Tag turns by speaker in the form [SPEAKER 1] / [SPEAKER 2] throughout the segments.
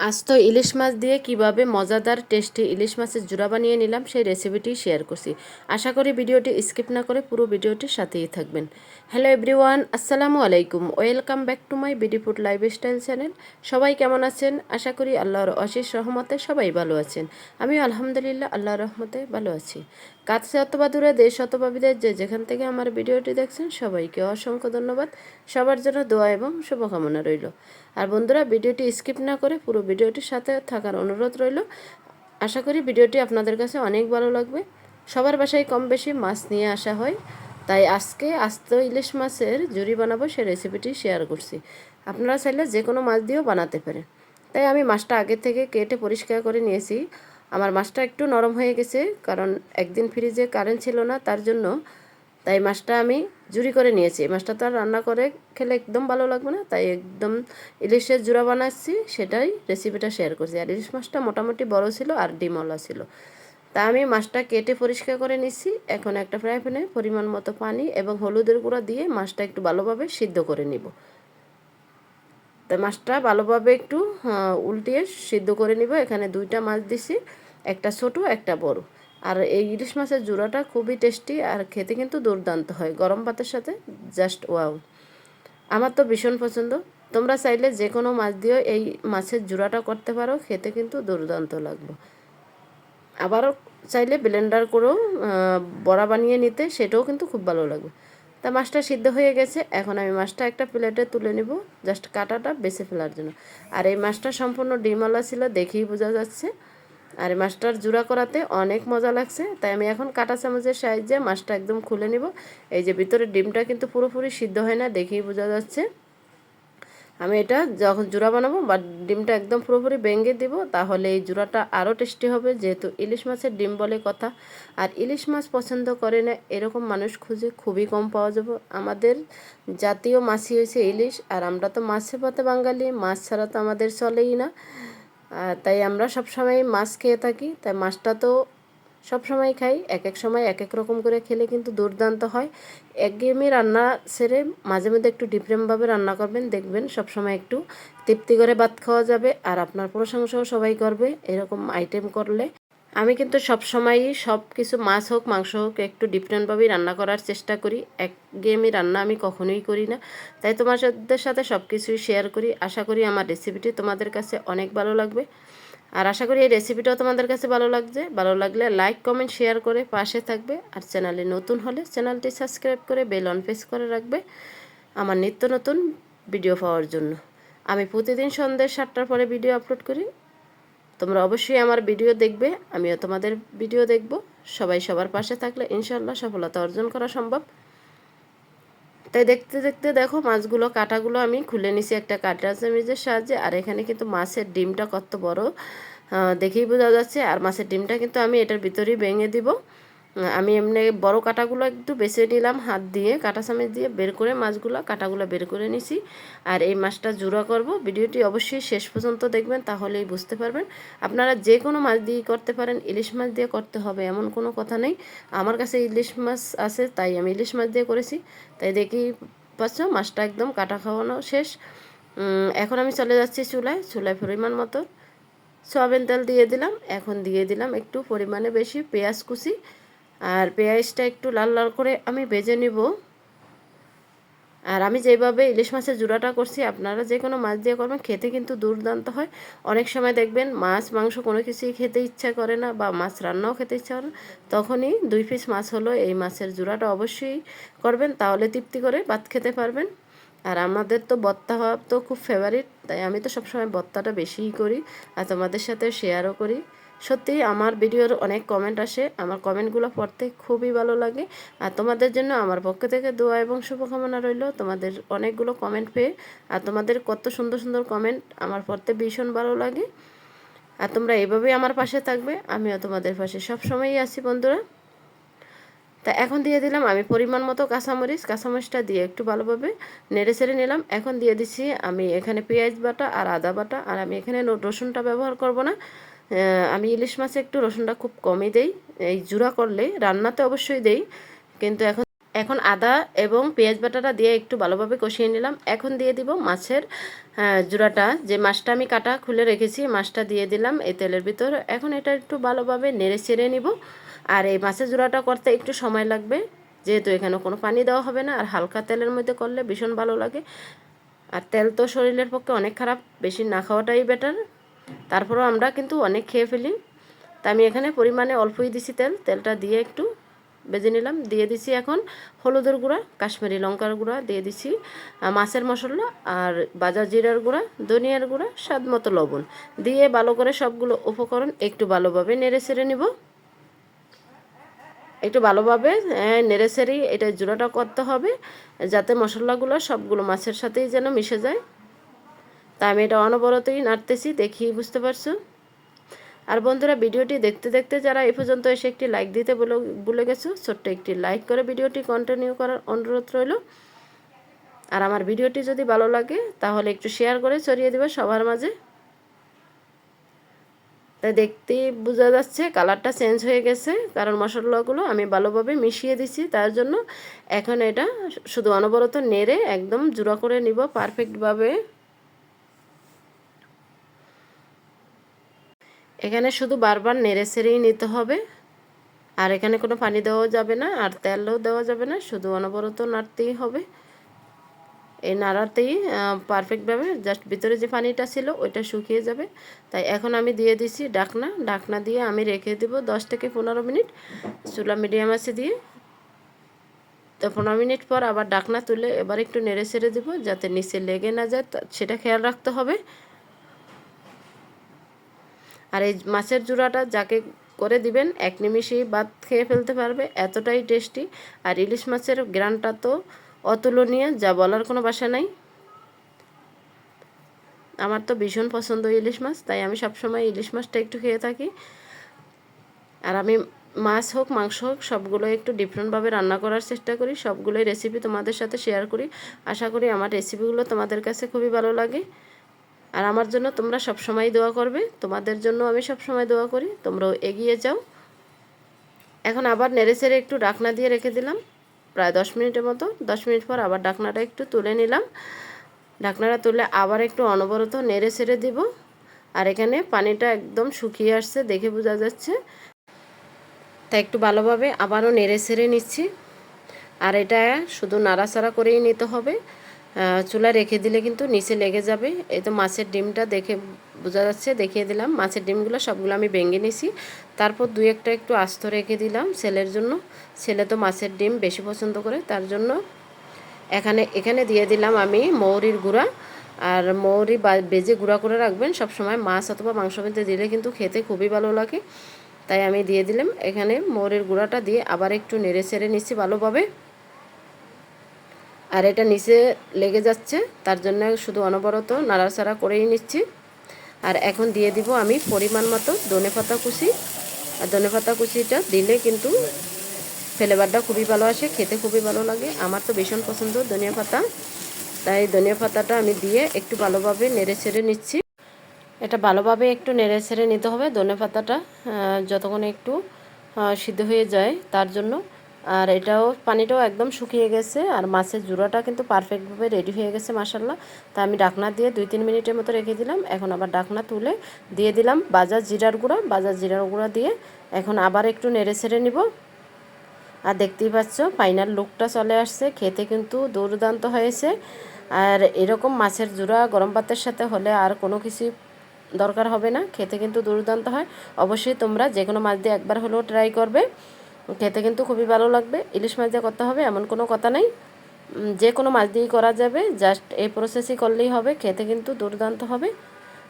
[SPEAKER 1] আজ তো ইলিশ মাছ দিয়ে কীভাবে মজাদার, টেস্টি ইলিশ মাছের জোড়া বানিয়ে নিলাম, সেই রেসিপিটি শেয়ার করছি। আশা করি ভিডিওটি স্কিপ না করে পুরো ভিডিওটির সাথেই থাকবেন। হ্যালো এভরিওয়ান, আসসালামু আলাইকুম। Welcome back to my BD food lifestyle channel. সবাই কেমন আছেন? আশা করি আল্লাহর অশেষ রহমতে সবাই ভালো আছেন। আমিও আলহামদুলিল্লাহ আল্লাহর রহমতে ভালো আছি। কাছে অথবা দূরে, দেশ অথবা বিদেশ, যে যেখান থেকে আমার ভিডিওটি দেখছেন, সবাইকে অসংখ্য ধন্যবাদ। সবার জন্য দোয়া এবং শুভকামনা রইল। আর বন্ধুরা, ভিডিওটি স্কিপ না করে পুরো ভিডিওটির সাথে থাকার অনুরোধ রইল। আশা করি ভিডিওটি আপনাদের কাছে অনেক ভালো লাগবে। সবার বাসায় কম বেশি মাছ নিয়ে আসা হয়। তাই আজকে আস্ত ইলিশ মাছের জুড়ি বানাবো সে রেসিপিটি শেয়ার করছি। আপনারা চাইলে যে কোনো মাছ দিয়েও বানাতে পারেন। তাই আমি মাছটা আগে থেকে কেটে পরিষ্কার করে নিয়েছি। আমার মাছটা একটু নরম হয়ে গেছে, কারণ একদিন ফ্রিজে কারেন্ট ছিল না তার জন্য। তাই মাছটা আমি জুড়ি করে নিয়েছি। এই মাছটা তো আর রান্না করে খেলে একদম ভালো লাগবে না, তাই একদম ইলিশের জুড়া বানাচ্ছি, সেটাই রেসিপিটা শেয়ার করছি। আর ইলিশ মাছটা মোটামুটি বড় ছিল আর ডিমওয়ালা ছিল। তা আমি মাছটা কেটে পরিষ্কার করে নিচ্ছি এখন একটা ফ্রাই প্যানে পরিমাণ মতো পানি এবং হলুদের গুঁড়া দিয়ে মাছটা একটু ভালোভাবে সিদ্ধ করে নিব। তাই মাছটা ভালোভাবে একটু উল্টিয়ে সিদ্ধ করে নিব। এখানে দুইটা মাছ দিছি, একটা ছোট, একটা বড়। আর এই ইলিশ মাছের জোড়াটা খুবই টেস্টি আর খেতে কিন্তু দুর্দান্ত হয়, গরম ভাতের সাথে জাস্ট ওয়াও আমার তো ভীষণ পছন্দ। তোমরা চাইলে যে কোনো মাছ দিয়েও এই মাছের জোড়াটা করতে পারো, খেতে কিন্তু দুর্দান্ত লাগবে। আবারও চাইলে ব্লেন্ডার করেও বড়া বানিয়ে নিতে, সেটাও কিন্তু খুব ভালো লাগবে। তা মাছটা সিদ্ধ হয়ে গেছে, এখন আমি মাছটা একটা প্লেটে তুলে নিব জাস্ট কাটাটা বেছে ফেলার জন্য। আর এই মাছটা সম্পূর্ণ ডিমওয়ালা ছিল, দেখেই বোঝা যাচ্ছে। আর মাছটার জুড়া করাতে অনেক মজা লাগছে। তাই আমি এখন কাটা চামচের সাহায্যে মাছটা একদম খুলে নিব। এই যে ভিতরে ডিমটা কিন্তু পুরোপুরি সিদ্ধ হয় না, দেখেই বোঝা যাচ্ছে। আমি এটা যখন জোড়া বানাবো বা ডিমটা একদম পুরোপুরি ভেঙে দিব, তাহলে এই জোড়াটা আরও টেস্টি হবে, যেহেতু ইলিশ মাছের ডিম বলে কথা। আর ইলিশ মাছ পছন্দ করে না, এরকম মানুষ খুঁজে খুবই কম পাওয়া যাবে। আমাদের জাতীয় মাছই হয়েছে ইলিশ, আর আমরা তো মাছে পথে বাঙালি, মাছ ছাড়া তো আমাদের চলেই না। তাই আমরা সব সময় মাছ খেয়ে থাকি। তাই মাছটা তো সব সময় খাই। এক এক সময় এক এক রকম করে খেলে কিন্তু দুর্দান্ত হয়। এক একঘেয়েমি রান্না সেরে মাঝে মধ্যে একটু ডিফারেন্টভাবে রান্না করবেন। দেখবেন সব সময় একটু তৃপ্তি করে ভাত খাওয়া যাবে। আর আপনার প্রশংসাও সবাই করবে। এরকম আইটেম করলে আমি কিন্তু সব সময়ই সব কিছু মাছ হোক, মাংস হোক, একটু ডিফারেন্টভাবেই রান্না করার চেষ্টা করি। এক গেমই রান্না আমি কখনোই করি না। তাই তোমাদের সাথে সব কিছুই শেয়ার করি। আশা করি আমার রেসিপিটি তোমাদের কাছে অনেক ভালো লাগবে। আর আশা করি এই রেসিপিটাও তোমাদের কাছে ভালো লাগছে। ভালো লাগলে লাইক কমেন্ট শেয়ার করে পাশে থাকবে। আর চ্যানেলে নতুন হলে চ্যানেলটি সাবস্ক্রাইব করে বেল অন প্রেস করে রাখবে আমার নিত্য নতুন ভিডিও পাওয়ার জন্য। আমি প্রতিদিন সন্ধ্যে সাতটার পরে ভিডিও আপলোড করি। তোমরা অবশ্যই আমার ভিডিও দেখবে, আমিও তোমাদের ভিডিও দেখব। সবাই সবার পাশে থাকলে ইনশাল্লাহ সফলতা অর্জন করা সম্ভব। তাই দেখতে দেখতে দেখো মাছগুলো, কাটাগুলো আমি খুলে নিছি। একটা কাটা চামিজের সাহায্যে, আর এখানে কিন্তু মাছের ডিমটা কত বড় দেখেই বোঝা যাচ্ছে। আর মাছের ডিমটা কিন্তু আমি এটার ভিতরেই ভেঙে দিব। আমি এমনি বড় কাটাগুলো একটু বেছে নিলাম হাত দিয়ে, কাটা চামচ দিয়ে বের করে মাছগুলো, কাটাগুলো বের করে নিছি। আর এই মাছটা জোড়া করব। ভিডিওটি অবশ্যই শেষ পর্যন্ত দেখবেন, তাহলেই বুঝতে পারবেন। আপনারা যে কোনো মাছ দিয়ে করতে পারেন, ইলিশ মাছ দিয়ে করতে হবে, এমন কোনো কথা নেই। আমার কাছে ইলিশ মাছ আছে, তাই আমি ইলিশ মাছ দিয়ে করেছি। তাই দেখি পাচ্ছ, মাছটা একদম কাটা খাওয়ানো শেষ। এখন আমি চলে যাচ্ছি চুলায় চুলায় পরিমাণ মতো সয়াবিন তেল দিয়ে দিলাম। এখন দিয়ে দিলাম একটু পরিমাণে বেশি পেঁয়াজ কুচি। আর পেঁয়াজটা একটু লাল লাল করে আমি ভেজে নিব। আর আমি যেভাবে ইলিশ মাছের জোড়াটা করছি, আপনারা যে কোনো মাছ দিয়ে করবেন, খেতে কিন্তু দুর্দান্ত হয়। অনেক সময় দেখবেন মাছ, মাংস কোনো কিছুই খেতে ইচ্ছা করে না বা মাছ রান্নাও খেতে ইচ্ছা করে তখনই দুই পিস মাছ হলো, এই মাছের জোড়াটা অবশ্যই করবেন, তাহলে তৃপ্তি করে ভাত খেতে পারবেন। আর আমাদের তো বত্তা হওয়া তো খুব ফেভারিট তাই আমি তো সবসময় বত্তাটা বেশিই করি আর তোমাদের সাথে শেয়ারও করি। সত্যি আমার ভিডিওর অনেক কমেন্ট আসে। আমার কমেন্টগুলো পড়তে খুবই ভালো লাগে। আর তোমাদের জন্য আমার পক্ষ থেকে দোয়া এবং শুভকামনা রইল। তোমাদের অনেকগুলো কমেন্ট পেয়ে। আর তোমাদের কত সুন্দর সুন্দর কমেন্ট আমার পড়তে ভীষণ ভালো লাগে। আর তোমরা এভাবেই আমার পাশে থাকবে। আমিও তোমাদের পাশে সব সময়ই আছি বন্ধুরা। তা এখন দিয়ে দিলাম আমি পরিমাণ মতো কাঁচামরিচ। কাঁচামরিচটা দিয়ে একটু ভালোভাবে নেড়ে ছেড়ে নিলাম। এখন দিয়ে দিচ্ছি আমি এখানে পেঁয়াজ বাটা আর আদা বাটা। আর আমি এখানে রসুনটা ব্যবহার করব না। আমি ইলিশ মাছে একটু রসুনটা খুব কমই দেই। এই জুড়া করলে, রান্নাতে অবশ্যই দেই। কিন্তু এখন এখন আদা এবং পেঁয়াজ বাটাটা দিয়ে একটু ভালোভাবে কষিয়ে নিলাম। এখন দিয়ে দিব মাছের জোড়াটা। যে মাছটা আমি কাটা খুলে রেখেছি, মাছটা দিয়ে দিলাম এই তেলের ভিতর। এখন এটা একটু ভালোভাবে নেড়ে চেড়ে নিব। আর এই মাছের জোড়াটা করতে একটু সময় লাগবে। যেহেতু এখানে কোনো পানি দেওয়া হবে না, আর হালকা তেলের মধ্যে করলে ভীষণ ভালো লাগে। আর তেল তো শরীরের পক্ষে অনেক খারাপ, বেশি না খাওয়াটাই বেটার তারপরেও আমরা কিন্তু অনেক খেয়ে ফেলি। তা আমি এখানে পরিমাণে অল্পই দিছি তেল। তেলটা দিয়ে একটু বেজে নিলাম। দিয়ে দিছি এখন হলুদের গুঁড়া, কাশ্মীরি লঙ্কার গুঁড়া দিয়ে দিছি মাছের মশলা আর বাজার জিরার গুঁড়া, ধনিয়ার গুঁড়া, স্বাদ মতো লবণ। দিয়ে ভালো করে সবগুলো উপকরণ একটু ভালোভাবে নেড়ে ছেড়ে নিব। একটু ভালোভাবে নেড়ে ছেড়েই এটা জোড়াটা করতে হবে, যাতে মশলাগুলো সবগুলো মাছের সাথেই যেন মিশে যায়। তা আমি এটা অনবরতই নাড়তেছি দেখি বুঝতে পারছ। আর বন্ধুরা, ভিডিওটি দেখতে দেখতে যারা এ পর্যন্ত এসে একটি লাইক দিতে বলে ভুলে গেছো, ছোট্ট একটি লাইক করে ভিডিওটি কন্টিনিউ করার অনুরোধ রইল। আর আমার ভিডিওটি যদি ভালো লাগে, তাহলে একটু শেয়ার করে ছড়িয়ে দেবে সবার মাঝে। তাই দেখতেই বোঝা যাচ্ছে কালারটা চেঞ্জ হয়ে গেছে, কারণ মশলাগুলো আমি ভালোভাবে মিশিয়ে দিছি, তার জন্য এখন এটা শুধু অনবরত নেড়ে একদম জুড়া করে নিব পারফেক্টভাবে এখানে শুধু বারবার নেড়ে ছেড়েই নিতে হবে। আর এখানে কোনো পানি দেওয়া যাবে না, আর তেলও দেওয়া যাবে না, শুধু অনবরত নাড়তেই হবে। এই নাড়াতেই পারফেক্টভাবে জাস্ট ভিতরে যে পানিটা ছিল ওইটা শুকিয়ে যাবে। তাই এখন আমি দিয়ে দিছি ডাকনা। ডাকনা দিয়ে আমি রেখে দেব দশ থেকে পনেরো মিনিট চুলা মিডিয়াম আছে দিয়ে। তো পনেরো মিনিট পর আবার ডাকনা তুলে এবার একটু নেড়ে ছেড়ে দেবো যাতে নিচে লেগে না যায় সেটা খেয়াল রাখতে হবে। আর এই মাছের জোড়াটা যাকে করে দিবেন, এক নিমিষেই ভাত খেয়ে ফেলতে পারবে, এতটাই টেস্টি। আর ইলিশ মাছের গ্রানটা তো অতুলনীয়, যা বলার কোনো বাসা নাই। আমার তো ভীষণ পছন্দ ইলিশ মাছ, তাই আমি সবসময় ইলিশ মাছটা একটু খেয়ে থাকি। আর আমি মাছ হোক, মাংস হোক সবগুলো একটু ডিফারেন্টভাবে রান্না করার চেষ্টা করি। সবগুলোই রেসিপি তোমাদের সাথে শেয়ার করি। আশা করি আমার রেসিপিগুলো তোমাদের কাছে খুবই ভালো লাগে। আর আমার জন্য তোমরা সব সময় দোয়া করবে। তোমাদের জন্য আমি সব সময় দোয়া করি। তোমরাও এগিয়ে যাও। এখন আবার নেড়ে একটু ডাকনা দিয়ে রেখে দিলাম। প্রায় দশ মিনিটের মতো। দশ মিনিট পর আবার ডাকনাটা একটু তুলে নিলাম। ঢাকনাটা তুলে আবার একটু অনবরত নেড়ে ছেড়ে দিব। আর এখানে পানিটা একদম শুকিয়ে আসছে দেখে বোঝা যাচ্ছে। তাই একটু ভালোভাবে আবারও নেড়ে ছেড়ে নিচ্ছি। আর এটা শুধু নাড়াচাড়া করেই নিতে হবে। চুলা রেখে দিলে কিন্তু নিচে লেগে যাবে। এই তো মাছের ডিমটা দেখে বোঝা যাচ্ছে, দেখিয়ে দিলাম। মাছের ডিমগুলো সবগুলো আমি ভেঙে নিছি। তারপর দুই একটা একটু আস্ত রেখে দিলাম ছেলের জন্য। ছেলে তো মাছের ডিম বেশি পছন্দ করে, তার জন্য এখানে এখানে দিয়ে দিলাম আমি মৌরির গুঁড়া। আর মৌরি বা বেজে গুঁড়া করে রাখবেন সব সময় মাছ অথবা মাংস মধ্যে দিলে কিন্তু খেতে খুবই ভালো লাগে। তাই আমি দিয়ে দিলাম। এখানে মৌরির গুঁড়াটা দিয়ে আবার একটু নেড়ে ছেড়ে নিচ্ছি ভালোভাবে। আর এটা নিচে লেগে যাচ্ছে, তার জন্য শুধু অনবরত নাড়াচাড়া করেই নিচ্ছি। আর এখন দিয়ে দিব আমি পরিমাণ মতো ধনে পাতা কুচি। আর ধনে পাতা কুচিটা দিলে কিন্তু ফ্লেভারটা খুবই ভালো আসে, খেতে খুবই ভালো লাগে। আমার তো ভীষণ পছন্দ ধনিয়া পাতা। তাই ধনিয়া পাতাটা আমি দিয়ে একটু ভালোভাবে নেড়ে ছেড়ে নিচ্ছি। এটা ভালোভাবে একটু নেড়ে ছেড়ে নিতে হবে ধনে পাতাটা যতক্ষণ একটু সিদ্ধ হয়ে যায় তার জন্য। আর এটাও পানিটাও একদম শুকিয়ে গেছে আর মাছের জুড়াটা কিন্তু পারফেক্টভাবে রেডি হয়ে গেছে মাসাল্লাহ তা আমি ডাকনা দিয়ে দুই তিন মিনিটের মতো রেখে দিলাম। এখন আবার ডাকনা তুলে দিয়ে দিলাম বাজার জিরার গুঁড়া। বাজার জিরার গুঁড়া দিয়ে এখন আবার একটু নেড়ে ছেড়ে নিব। আর দেখতেই পাচ্ছ ফাইনাল লুকটা চলে আসছে। খেতে কিন্তু দুর্দান্ত হয়েছে। আর এরকম মাছের জোড়া গরম ভাতের সাথে হলে আর কোনো কিছু দরকার হবে না। খেতে কিন্তু দুর্দান্ত হয়। অবশ্যই তোমরা যে কোনো মাছ দিয়ে একবার হলেও ট্রাই করবে। খেতে কিন্তু খুবই ভালো লাগবে। ইলিশ মাছ দিয়ে করতে হবে, এমন কোনো কথা নেই। যে কোনো মাছ দিয়েই করা যাবে জাস্ট এই প্রসেসই করলেই হবে, খেতে কিন্তু দুর্দান্ত হবে।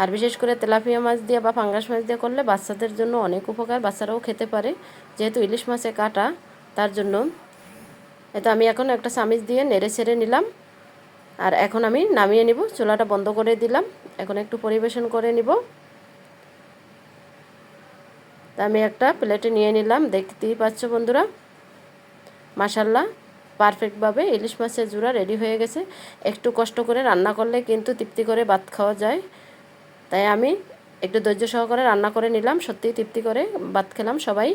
[SPEAKER 1] আর বিশেষ করে তেলাপিয়া মাছ দিয়ে বা পাঙ্গাস মাছ দিয়ে করলে বাচ্চাদের জন্য অনেক উপকার, বাচ্চারাও খেতে পারে। যেহেতু ইলিশ মাছে কাটা, তার জন্য এটা আমি এখন একটা চামিচ দিয়ে নেড়ে ছেড়ে নিলাম। আর এখন আমি নামিয়ে নিব, চুলাটা বন্ধ করে দিলাম। এখন একটু পরিবেশন করে নিব। তা আমি একটা প্লেটে নিয়ে নিলাম। দেখতেই পাচ্ছ বন্ধুরা মাসাল্লাহ পারফেক্টভাবে ইলিশ মাছের জোড়া রেডি হয়ে গেছে। একটু কষ্ট করে রান্না করলে কিন্তু তৃপ্তি করে ভাত খাওয়া যায়। তাই আমি একটু ধৈর্য সহকারে রান্না করে নিলাম, সত্যিই তৃপ্তি করে ভাত খেলাম সবাই।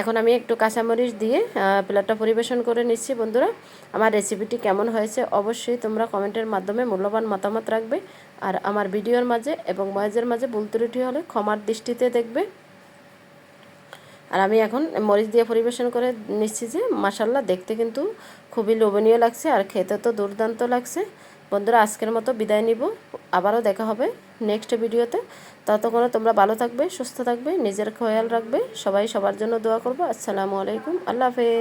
[SPEAKER 1] এখন আমি একটু কাঁচামরিচ দিয়ে প্লেটটা পরিবেশন করে নিচ্ছি বন্ধুরা। আমার রেসিপিটি কেমন হয়েছে অবশ্যই তোমরা কমেন্টের মাধ্যমে মূল্যবান মতামত রাখবে। আর আমার ভিডিওর মাঝে এবং ময়েজের মাঝে ভুল ত্রুটি হলে ক্ষমার দৃষ্টিতে দেখবে। আর আমি এখন মরিচ দিয়ে পরিবেশন করে নিচ্ছি যে মাসাল্লাহ দেখতে কিন্তু খুবই লোভনীয় লাগছে আর খেতে তো দুর্দান্ত লাগছে। বন্ধুরা, আজকের মতো বিদায় নিব। আবারও দেখা হবে নেক্সট ভিডিওতে। ততক্ষণে তোমরা ভালো থাকবে, সুস্থ থাকবে, নিজের খেয়াল রাখবে। সবাই সবার জন্য দোয়া করব। আসসালামু আলাইকুম। আল্লাহ হাফেজ।